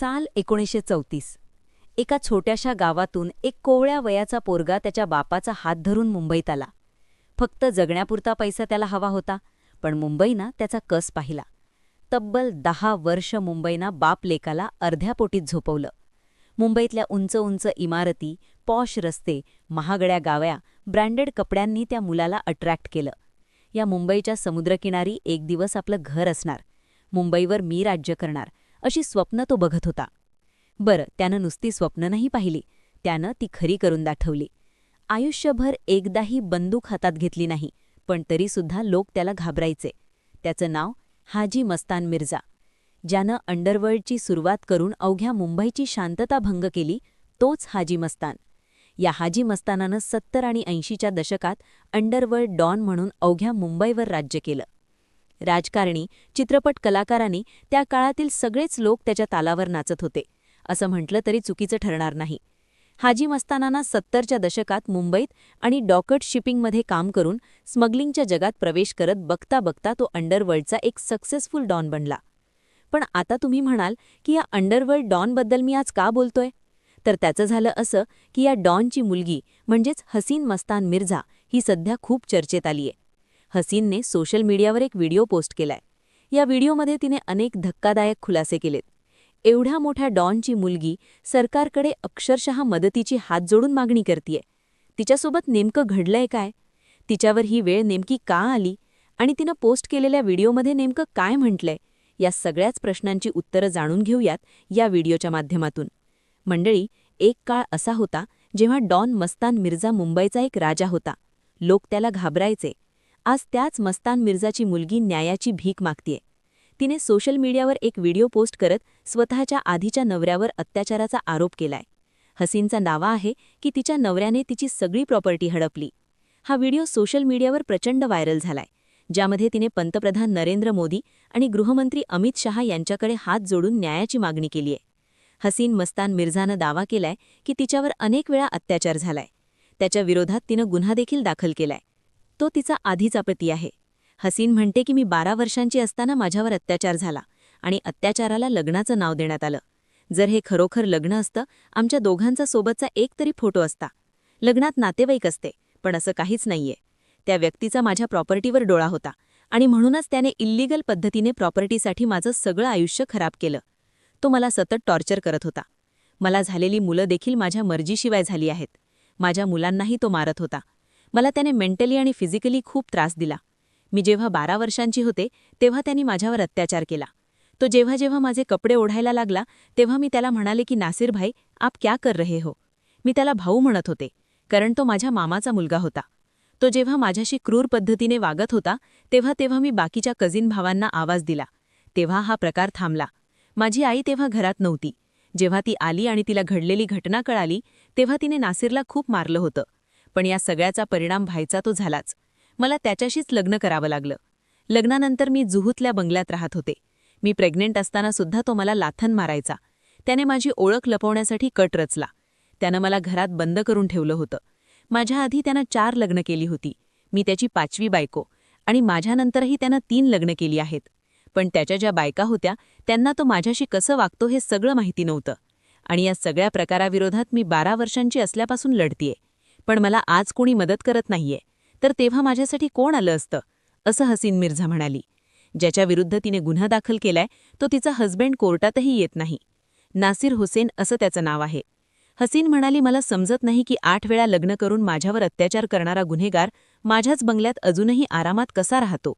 साल एकोणीसशे चौतीस. एका छोट्याशा गावातून एक कोवळ्या वयाचा पोरगा त्याच्या बापाचा हात धरून मुंबईत आला. फक्त जगण्यापुरता पैसा त्याला हवा होता पण मुंबईनं त्याचा कस पाहिला. तब्बल दहा वर्ष मुंबईनं बाप लेकाला अर्ध्या पोटीत झोपवलं. मुंबईतल्या उंच उंच इमारती पॉश रस्ते महागड्या गाव्या ब्रँडेड कपड्यांनी त्या मुलाला अट्रॅक्ट केलं. या मुंबईच्या समुद्रकिनारी एक दिवस आपलं घर असणार. मुंबईवर मी राज्य करणार. अशी स्वप्न तो बघत होता. बरं त्यानं नुसती स्वप्न नाही पाहिली. त्यानं ती खरी करून दाखवली आयुष्यभर एकदाही बंदूक हातात घेतली नाही पण तरीसुद्धा लोक त्याला घाबरायचे. त्याचं नाव हाजी मस्तान मिर्झा. ज्यानं अंडरवर्ल्डची सुरुवात करून अवघ्या मुंबईची शांतता भंग केली तोच हाजी मस्तान. या हाजी मस्तानानं सत्तर आणि ऐंशीच्या दशकात अंडरवर्ल्ड डॉन म्हणून अवघ्या मुंबईवर राज्य केलं. राजकारणी चित्रपट कलाकारांनी त्या काळातील सगळेच लोक त्याच्या तालावर नाचत होते. असं म्हटलं तरी चुकीचं ठरणार नाही. हाजी मस्तानांना सत्तरच्या दशकात मुंबईत आणि डॉकट शिपिंगमध्ये काम करून स्मगलिंगच्या जगात प्रवेश करत बघता बघता तो अंडरवर्ल्डचा एक सक्सेसफुल डॉन बनला. पण आता तुम्ही म्हणाल की या अंडरवर्ल्ड डॉनबद्दल मी आज का बोलतोय? तर त्याचं झालं असं की या डॉनची मुलगी म्हणजेच हसीन मस्तान मिर्झा ही सध्या खूप चर्चेत आलीये. हसीनने सोशल मीडियावर एक व्हिडिओ पोस्ट केलाय. या व्हिडिओमध्ये तिने अनेक धक्कादायक खुलासे केलेत. एवढ्या मोठ्या डॉनची मुलगी सरकारकडे अक्षरशः मदतीची हात जोडून मागणी करतीये. तिच्यासोबत नेमकं घडलंय काय? तिच्यावर ही वेळ नेमकी का आली? आणि तिनं पोस्ट केलेल्या व्हिडिओमध्ये नेमकं काय म्हटलंय? या सगळ्याच प्रश्नांची उत्तरं जाणून घेऊयात या व्हिडिओच्या माध्यमातून. मंडळी एक काळ असा होता जेव्हा डॉन मस्तान मिर्झा मुंबईचा एक राजा होता. लोक त्याला घाबरायचे. आज त्याच मस्तान मिर्झाची मुलगी न्यायाची भीक मागतीये. तिने सोशल मीडियावर एक व्हिडिओ पोस्ट करत स्वतःच्या आधीच्या नवऱ्यावर अत्याचाराचा आरोप केलाय. हसीनचा दावा आहे की तिच्या नवऱ्याने तिची सगळी प्रॉपर्टी हडपली. हा व्हिडिओ सोशल मीडियावर प्रचंड व्हायरल झालाय ज्यामध्ये तिने पंतप्रधान नरेंद्र मोदी आणि गृहमंत्री अमित शहा यांच्याकडे हात जोडून न्यायाची मागणी केलीय. हसीन मस्तान मिर्झानं दावा केलाय की तिच्यावर अनेक वेळा अत्याचार झालाय. त्याच्या विरोधात तिनं गुन्हा देखील दाखल केलाय. तो तिचा आधीचा पती आहे. हसीन म्हणते की मी बारा वर्षांची असताना माझ्यावर अत्याचार झाला आणि अत्याचाराला लग्नाचं नाव देण्यात आलं. जर हे खरोखर लग्न असतं आमच्या दोघांचा सोबतचा एक तरी फोटो असता. लग्नात नातेवाईक असते पण असं काहीच नाहीये. त्या व्यक्तीचा माझ्या प्रॉपर्टीवर डोळा होता आणि म्हणूनच त्याने इल्लिगल पद्धतीने प्रॉपर्टीसाठी माझं सगळं आयुष्य खराब केलं. तो मला सतत टॉर्चर करत होता. मला झालेली मुलं देखील माझ्या मर्जीशिवाय झाली आहेत. माझ्या मुलांनाही तो मारत होता. मला त्याने मेंटली आणि फिजिकली खूप त्रास दिला. मी जेव्हा बारा वर्षांची होते तेव्हा त्यांनी माझ्यावर अत्याचार केला. तो जेव्हा जेव्हा माझे कपडे ओढायला लागला तेव्हा मी त्याला म्हणाले की नासिर भाई आप क्या कर रहे हो? मी त्याला भाऊ म्हणत होते कारण तो माझ्या मामाचा मुलगा होता. तो जेव्हा माझ्याशी क्रूर पद्धतीने वागत होता तेव्हा तेव्हा मी बाकीच्या कझिन भावांना आवाज दिला. तेव्हा हा प्रकार थांबला. माझी आई तेव्हा घरात नव्हती. जेव्हा ती आली आणि तिला घडलेली घटना कळाली तेव्हा तिने नासिरला खूप मारलं होतं. पण या सगळ्याचा परिणाम व्हायचा तो झालाच. मला त्याच्याशीच लग्न करावं लागलं. लग्नानंतर मी जुहूतल्या बंगल्यात राहत होते. मी प्रेग्नेंट असताना सुद्धा तो मला लाथन मारायचा. त्याने माझी ओळख लपवण्यासाठी कट रचला. त्यानं मला घरात बंद करून ठेवलं होतं. माझ्या आधी त्यानं चार लग्न केली होती. मी त्याची पाचवी बायको आणि माझ्यानंतरही त्यानं तीन लग्न केली आहेत. पण त्याच्या ज्या बायका होत्या त्यांना तो माझ्याशी कसं वागतो हे सगळं माहिती नव्हतं. आणि या सगळ्या प्रकाराविरोधात मी बारा वर्षांची असल्यापासून लढतीये. पण मला आज कोणी मदत करत नाहीये. तर तेव्हा माझ्यासाठी कोण आलं असतं? असं हसीन मिर्झा म्हणाली. ज्याच्या विरुद्ध तिने गुन्हा दाखल केलाय तो तिचा हस्बंड कोर्टातही येत नाही. नासिर हुसेन असं त्याचं नाव आहे. हसीन म्हणाली मला समजत नाही की आठ वेळा लग्न करून माझ्यावर अत्याचार करणारा गुन्हेगार माझ्याच बंगल्यात अजूनही आरामात कसा राहतो?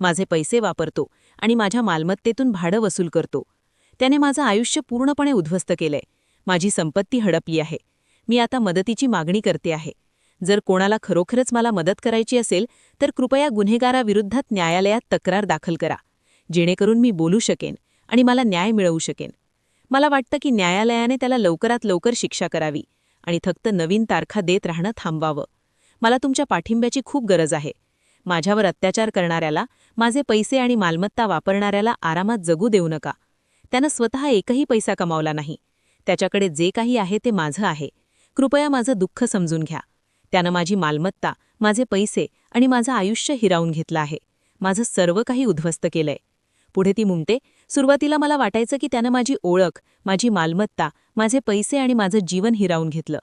माझे पैसे वापरतो आणि माझ्या मालमत्तेतून भाडं वसूल करतो. त्याने माझं आयुष्य पूर्णपणे उद्ध्वस्त केलंय. माझी संपत्ती हडपली आहे. मी आता मदतीची मागणी करते आहे. जर कोणाला खरोखरच मला मदत करायची असेल तर कृपया गुन्हेगाराविरुद्धात न्यायालयात तक्रार दाखल करा. जेणेकरून मी बोलू शकेन आणि मला न्याय मिळवू शकेन. मला वाटतं की न्यायालयाने त्याला लवकरात लवकर शिक्षा करावी आणि फक्त नवीन तारखा देत राहणं थांबवावं. मला तुमच्या पाठिंब्याची खूप गरज आहे. माझ्यावर अत्याचार करणाऱ्याला माझे पैसे आणि मालमत्ता वापरणाऱ्याला आरामात जगू देऊ नका. त्यानं स्वतः एकही पैसा कमावला नाही. त्याच्याकडे जे काही आहे ते माझं आहे. कृपया माझं दुःख समजून घ्या. त्यानं माझी मालमत्ता माझे पैसे आणि माझं आयुष्य हिरावून घेतलं आहे. माझं सर्व काही उद्ध्वस्त केलंय. पुढे ती म्हणते सुरुवातीला मला वाटायचं की त्यानं माझी ओळख माझी मालमत्ता माझे पैसे आणि माझं जीवन हिरावून घेतलं.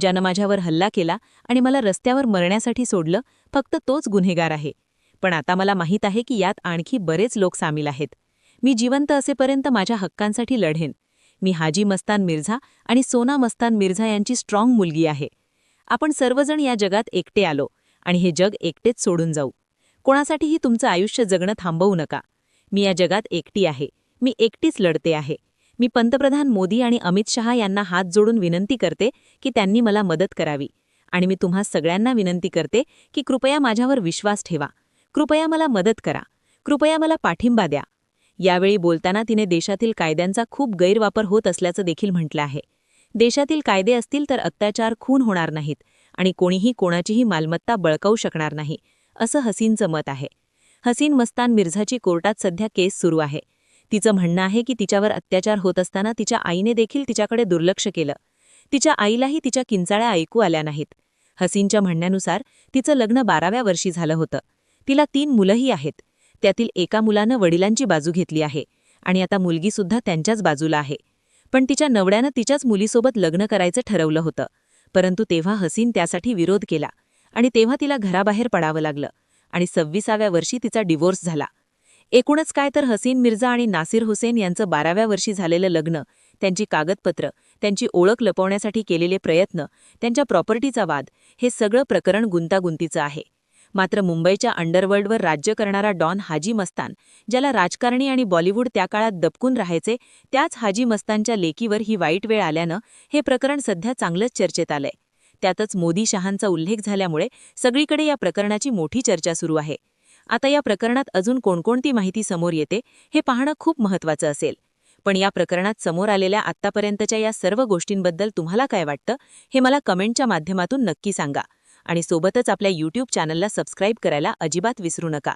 ज्यानं माझ्यावर हल्ला केला आणि मला रस्त्यावर मरण्यासाठी सोडलं फक्त तोच गुन्हेगार आहे. पण आता मला माहीत आहे की यात आणखी बरेच लोक सामील आहेत. मी जिवंत असेपर्यंत माझ्या हक्कांसाठी लढेन. मी हाजी मस्तान मिर्झा आणि सोना मस्तान मिर्झा यांची स्ट्रॉंग मुलगी आहे. आपण सर्वजण या जगात एकटे आलो आणि हे जग एकटेच सोडून जाऊ. कोणासाठीही तुमचं आयुष्य जगणं थांबवू नका. मी या जगात एकटी आहे. मी एकटीच लढते आहे. मी पंतप्रधान मोदी आणि अमित शहा यांना हात जोडून विनंती करते की त्यांनी मला मदत करावी. आणि मी तुम्हा सगळ्यांना विनंती करते की कृपया माझ्यावर विश्वास ठेवा. कृपया मला मदत करा. कृपया मला पाठिंबा द्या. यावेळी बोलताना तिने देशातील कायद्यांचा खूप गैरवापर होत असल्याचं देखील म्हटलं आहे. देशातील कायदे असतील तर अत्याचार खून होणार नाहीत आणि कोणीही कोणाचीही मालमत्ता बळकावू शकणार नाही असं हसीनचं मत आहे. हसीन मस्तान मिर्झाची कोर्टात सध्या केस सुरू आहे. तिचं म्हणणं आहे की तिच्यावर अत्याचार होत असताना तिच्या आईने देखील तिच्याकडे दुर्लक्ष केलं. तिच्या आईलाही तिच्या किंचाळ्या ऐकू आल्या नाहीत. हसीनच्या म्हणण्यानुसार तिचं लग्न बाराव्या वर्षी झालं होतं. तिला तीन मुलंही आहेत. त्यातील एका मुलानं वडिलांची बाजू घेतली आहे आणि आता मुलगीसुद्धा त्यांच्याच बाजूला आहे. पण तिच्या नवड्यानं तिच्याच मुलीसोबत लग्न करायचं ठरवलं होतं. परंतु तेव्हा हसीन त्यासाठी विरोध केला आणि तेव्हा तिला घराबाहेर पडावं लागलं आणि सव्वीसाव्या वर्षी तिचा डिवोर्स झाला. एकूणच काय तर हसीन मिर्झा आणि नासिर हुसेन यांचं बाराव्या वर्षी झालेलं लग्न त्यांची कागदपत्र त्यांची ओळख लपवण्यासाठी केलेले प्रयत्न त्यांच्या प्रॉपर्टीचा वाद हे सगळं प्रकरण गुंतागुंतीचं आहे. मात्र मुंबईच्या अंडरवर्ल्डवर राज्य करणारा डॉन हाजी मस्तान ज्याला राजकारणी आणि बॉलिवूड त्या काळात दबकून राहायचे त्याच हाजी मस्तानच्या लेकीवर ही वाईट वेळ आल्यानं हे प्रकरण सध्या चांगलंच चर्चेत आलंय. त्यातच मोदी शहांचा उल्लेख झाल्यामुळे सगळीकडे या प्रकरणाची मोठी चर्चा सुरू आहे. आता या प्रकरणात अजून कोणकोणती माहिती समोर येते हे पाहणं खूप महत्त्वाचं असेल. पण या प्रकरणात समोर आलेल्या आत्तापर्यंतच्या या सर्व गोष्टींबद्दल तुम्हाला काय वाटतं हे मला कमेंटच्या माध्यमातून नक्की सांगा. आणि सोबतच आपल्या यूट्यूब चॅनलला सबस्क्राईब करायला अजिबात विसरू नका.